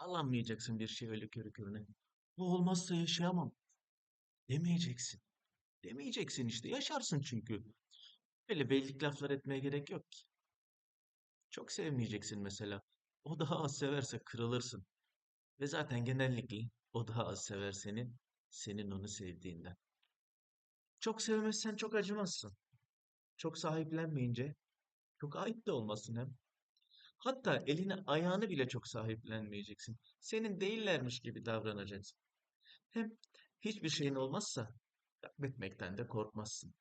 Alamayacaksın bir şey öyle körü körüne. Bu olmazsa yaşayamam demeyeceksin. Demeyeceksin işte. Yaşarsın çünkü. Böyle bellik laflar etmeye gerek yok ki. Çok sevmeyeceksin mesela. O daha az severse kırılırsın. Ve zaten genellikle o daha az sever seni, senin onu sevdiğinden. Çok sevmezsen çok acımazsın. Çok sahiplenmeyince çok ait de olmasın hem. Hatta elini ayağını bile çok sahiplenmeyeceksin. Senin değillermiş gibi davranacaksın. Hem hiçbir şeyin olmazsa kaybetmekten de korkmazsın.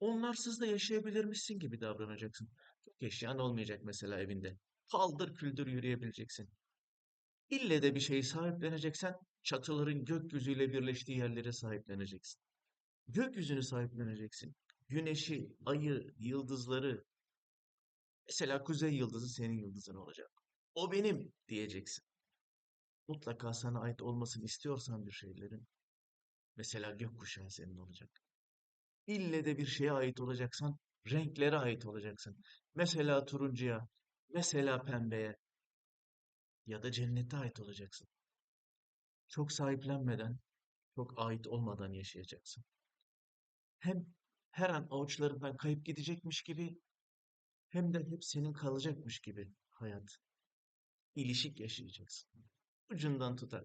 Onlarsız da yaşayabilirmişsin gibi davranacaksın. Çok eşyan olmayacak mesela evinde. Paldır küldür yürüyebileceksin. İlle de bir şeyi sahipleneceksen çatıların gökyüzüyle birleştiği yerlere sahipleneceksin. Gökyüzünü sahipleneceksin. Güneşi, ayı, yıldızları. Mesela kuzey yıldızı senin yıldızın olacak. O benim diyeceksin. Mutlaka sana ait olmasını istiyorsan bir şeylerin. Mesela gökkuşağı senin olacak. İlle de bir şeye ait olacaksan renklere ait olacaksın. Mesela turuncuya, mesela pembeye ya da cennete ait olacaksın. Çok sahiplenmeden, çok ait olmadan yaşayacaksın. Hem her an avuçlarından kayıp gidecekmiş gibi hem de hep senin kalacakmış gibi hayat. İlişik yaşayacaksın. Ucundan tutar.